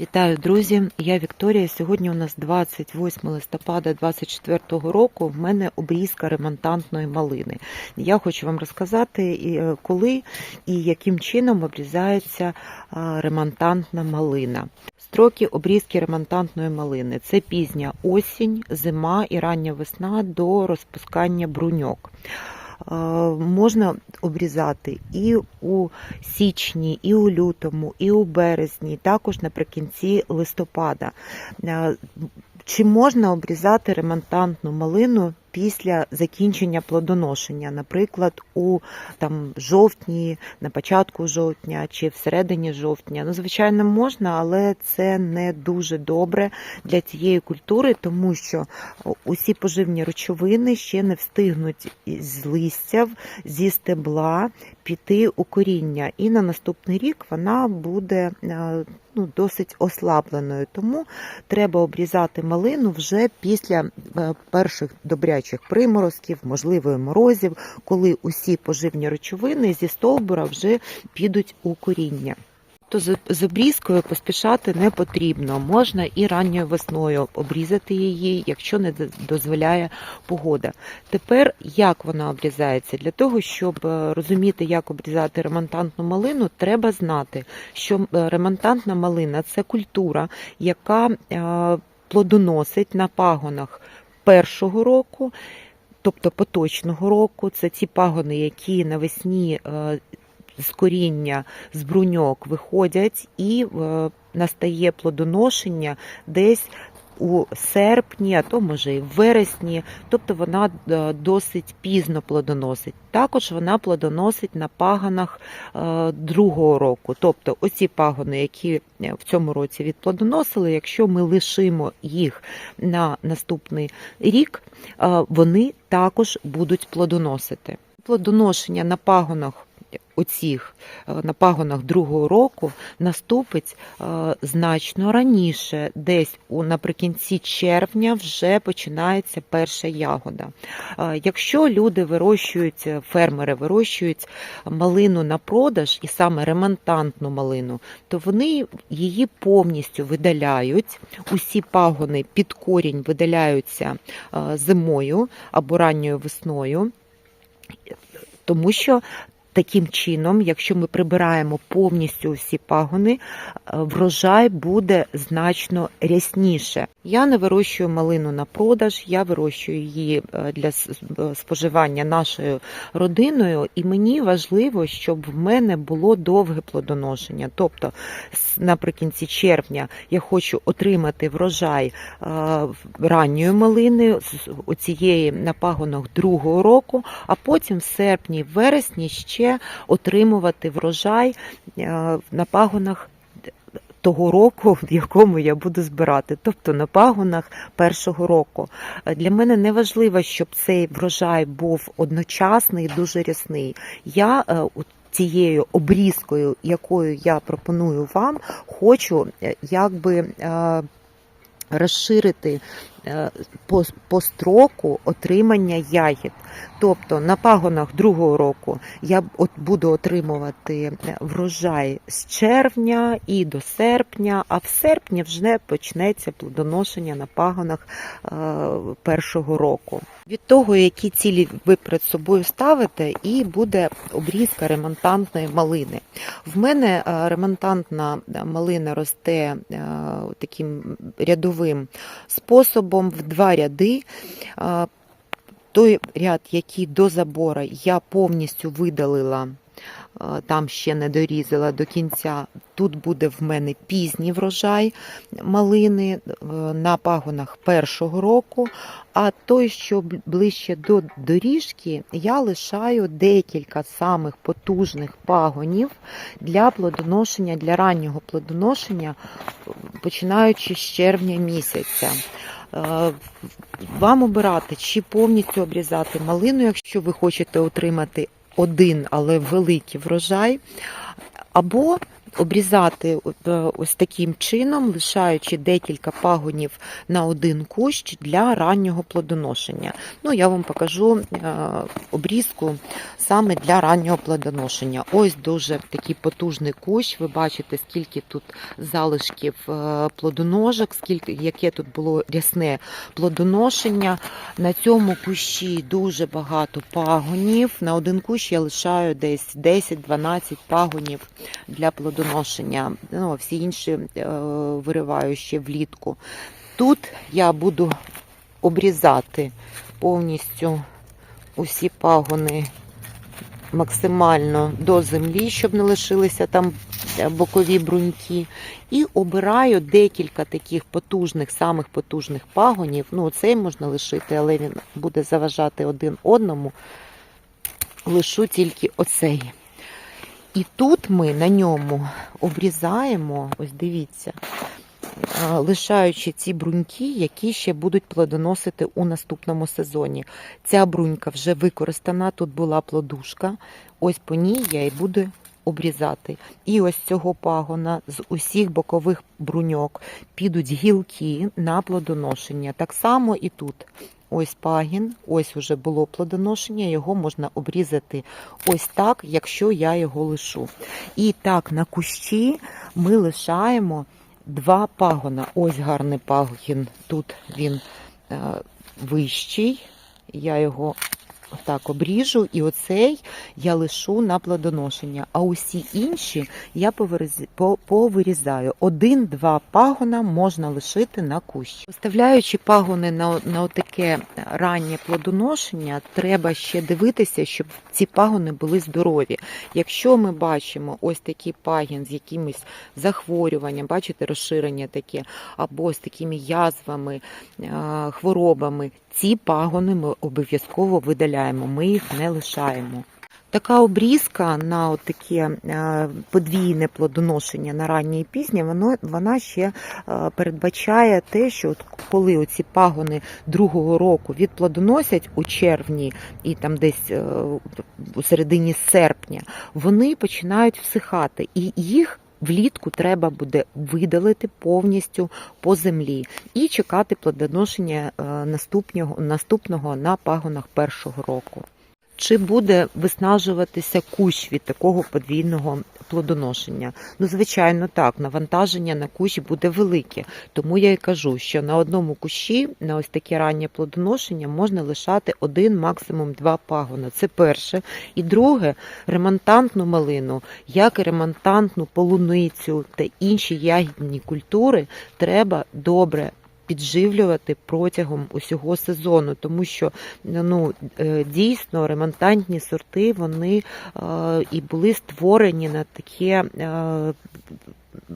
Вітаю, друзі! Я Вікторія. Сьогодні у нас 28 листопада 2024 року. В мене обрізка ремонтантної малини. Я хочу вам розказати, е, коли і яким чином обрізається ремонтантна малина. Строки обрізки ремонтантної малини це пізня осінь, зима і рання весна до розпускання бруньок. Е, Можна обрізати і у січні, і у лютому, і у березні, також наприкінці листопада. Е, Чи можна обрізати ремонтантну малину після закінчення плодоношення, наприклад, у там жовтні, на початку жовтня чи всередині жовтня? Ну, звичайно, можна, але це не дуже добре для цієї культури, тому що усі поживні речовини ще не встигнуть з листя, зі стебла піти у коріння, і на наступний рік вона буде е, ну, досить ослабленою. Тому треба обрізати малину вже після е, перших добрячих приморозків, можливо, морозів, коли усі поживні речовини зі стовбура вже підуть у коріння. То з з обрізкою поспішати не потрібно. Можна і ранньою весною обрізати її, якщо не дозволяє погода. Тепер як вона обрізається? Для того, щоб е, розуміти, як обрізати ремонтантну малину, треба знати, що е, ремонтантна малина це культура, яка е, плодоносить на пагонах першого року. Тобто поточного року це ті пагони, які навесні з коріння з бруньок виходять, і е, настає плодоношення десь у серпні, а то може і в вересні, тобто вона е, досить пізно плодоносить. Також вона плодоносить на паганах е, другого року. Тобто оці пагони, які в цьому році відплодоносили, якщо ми лишимо їх на наступний рік, вони також будуть плодоносити. Плодоношення на пагонах оцих на пагонах другого року наступить е, значно раніше, десь наприкінці червня вже починається перша ягода. Е, Якщо люди вирощують, фермери вирощують малину на продаж і саме ремонтантну малину, то вони її повністю видаляють. Усі пагони під корінь видаляються е, зимою або ранньою весною. Тому що Таким чином, якщо ми прибираємо повністю всі пагони, врожай буде значно рясніше. Я не вирощую малину на продаж, я вирощую її для споживання нашою родиною, і мені важливо, щоб в мене було довге плодоношення. Тобто, наприкінці червня я хочу отримати врожай ранньої малини з оцієї на пагонах другого року, а потім в серпні, вересні ще отримувати врожай на пагонах того року, в якому я буду збирати, тобто на пагонах першого року. Для мене не важливо, щоб цей врожай був одночасний, дуже рясний. Я цією обрізкою, якою я пропоную вам, хочу якби розширити по, по строку отримання ягід. Тобто на пагонах другого року я от буду отримувати врожай з червня і до серпня, а в серпні вже почнеться плодоношення на пагонах е, першого року. Від того, які цілі ви перед собою ставите, і буде обрізка ремонтантної малини. В мене е, ремонтантна малина росте е, таким рядовим способом в два ряди. Той ряд, який до забора я повністю видалила, там ще не дорізала до кінця. Тут буде в мене пізній врожай малини на пагонах першого року, а той, що ближче до доріжки, я лишаю декілька самих потужних пагонів для плодоношення, для раннього плодоношення, починаючи з червня місяця. Вам обирати, чи повністю обрізати малину, якщо ви хочете отримати один, але великий врожай, або обрізати е, ось таким чином, лишаючи декілька пагонів на один кущ для раннього плодоношення. Ну, я вам покажу е, обрізку саме для раннього плодоношення. Ось дуже такий потужний кущ. Ви бачите, скільки тут залишків е, плодоножок, скільки яке тут було рясне плодоношення. На цьому кущі дуже багато пагонів. На один кущ я лишаю десь 10-12 пагонів для плодоношення. Ну, всі інші е, вириваю ще влітку. Тут я буду обрізати повністю усі пагони максимально до землі, щоб не лишилися там е, бокові бруньки. І обираю декілька таких потужних, самих потужних пагонів. Ну, цей можна лишити, але він буде заважати один одному. Лишу тільки оцей. І тут ми на ньому обрізаємо, ось дивіться, лишаючи ці бруньки, які ще будуть плодоносити у наступному сезоні. Ця брунька вже використана, тут була плодушка. Ось по ній я і буду обрізати. І ось цього пагона з усіх бокових бруньок підуть гілки на плодоношення. Так само і тут. Ось пагін, ось уже було плодоношення, його можна обрізати ось так, якщо я його лишу. І так, на кущі ми лишаємо два пагона. Ось гарний пагін, тут він е, вищий, я його так обріжу, і оцей я лишу на плодоношення. А усі інші я повирізаю. Один-два пагона можна лишити на кущ. Поставляючи пагони на, на таке раннє плодоношення, треба ще дивитися, щоб ці пагони були здорові. Якщо ми бачимо ось такий пагін з якимось захворюванням, бачите, розширення таке, або з такими язвами, хворобами, ці пагони ми обов'язково видаляємо, ми їх не лишаємо. Така обрізка на таке е, подвійне плодоношення на раннє і пізнє, воно, вона ще е, передбачає те, що от коли оці пагони другого року відплодоносять у червні і там десь е, у середині серпня, вони починають всихати, і їх влітку треба буде видалити повністю по землі і чекати плодоношення е, наступного, наступного на пагонах першого року. Чи буде виснажуватися кущ від такого подвійного плодоношення? Ну, звичайно, так, навантаження на кущ буде велике. Тому я і кажу, що на одному кущі, на ось таке раннє плодоношення, можна лишати один, максимум два пагона. Це перше. І друге, ремонтантну малину, як і ремонтантну полуницю та інші ягідні культури, треба добре підживлювати протягом усього сезону, тому що ну е, дійсно ремонтантні сорти вони е, і були створені на таке. е,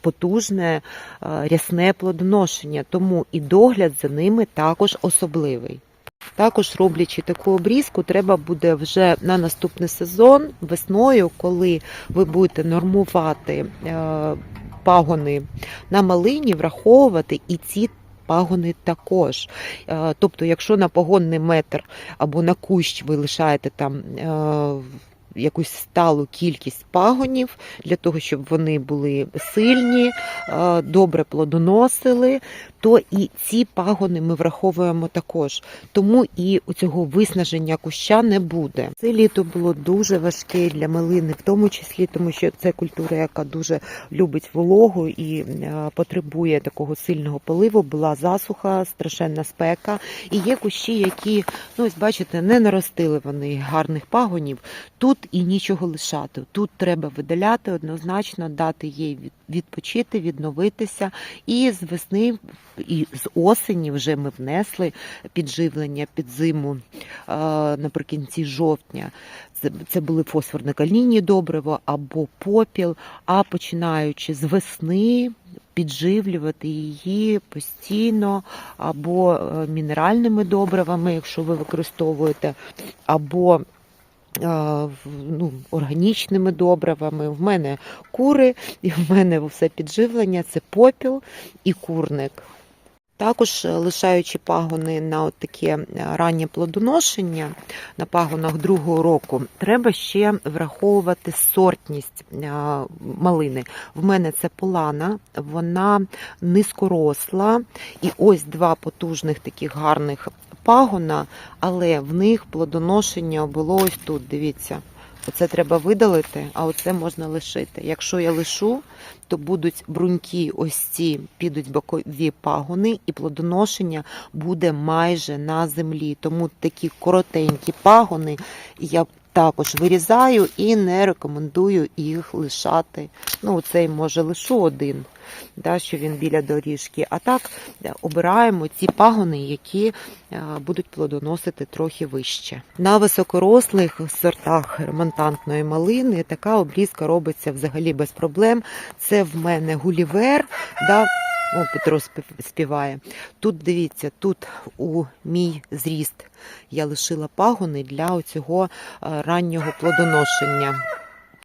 Потужне рясне плодоношення, тому і догляд за ними також особливий. Також роблячи таку обрізку, треба буде вже на наступний сезон весною, коли ви будете нормувати пагони на малині, враховувати і ці пагони також. Е, Тобто, якщо на погонний метр або на кущ ви лишаєте там е, якусь сталу кількість пагонів для того, щоб вони були сильні, е, добре плодоносили, то і ці пагони ми враховуємо також. Тому і у цього виснаження куща не буде. Це літо було дуже важке для малини, в тому числі, тому що це культура, яка дуже любить вологу і е, потребує такого сильного поливу. Була засуха, страшенна спека. І є кущі, які, ну ось бачите, не наростили вони гарних пагонів. Тут і нічого лишати. Тут треба видаляти однозначно, дати їй відпочити, відновитися. І з весни, і з осені вже ми внесли підживлення під зиму е, наприкінці жовтня. Це, були фосфорно-калійні добрива або попіл. А починаючи з весни. Підживлювати її постійно або е, мінеральними добривами, якщо ви використовуєте, або ну, органічними добривами. В мене кури, і в мене все підживлення це попіл і курник. Також е, лишаючи пагони на от таке е, раннє плодоношення на пагонах другого року, треба ще враховувати сортність е, малини. В мене це полана, вона низькоросла, і ось два потужних таких гарних пагона, але в них плодоношення було ось тут. Дивіться. Оце треба видалити, а оце можна лишити. Якщо я лишу, то будуть бруньки, ось ці підуть бокові пагони, і плодоношення буде майже на землі. Тому такі коротенькі пагони я також вирізаю і не рекомендую їх лишати. Ну, цей може лишу один, да, що він біля доріжки. А так е, обираємо ті пагони, які е, будуть плодоносити трохи вище. На високорослих сортах ремонтантної малини така обрізка робиться взагалі без проблем. Це в мене гулівер. Да, О, Петро спів- співає. Тут дивіться, тут у мій зріст я лишила пагони для цього раннього плодоношення.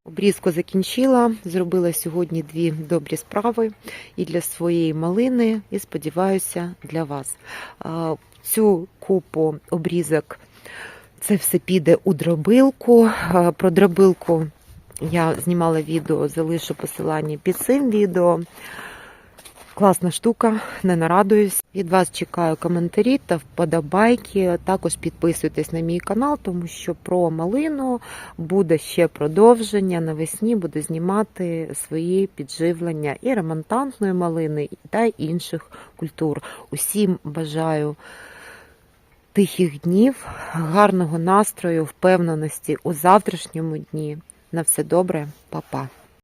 Обрізку закінчила, зробила сьогодні дві добрі справи і для своєї малини, і сподіваюся, для вас. Цю купу обрізок це все піде у дробилку. Про дробилку я знімала відео, залишу посилання під цим відео. Класна штука, не нарадуюсь. Від вас чекаю коментарі та вподобайки. Також підписуйтесь на мій канал, тому що про малину буде ще продовження. Навесні буду знімати свої підживлення і ремонтантної малини, та інших культур. Усім бажаю тихих днів, гарного настрою, впевненості у завтрашньому дні. На все добре, па-па.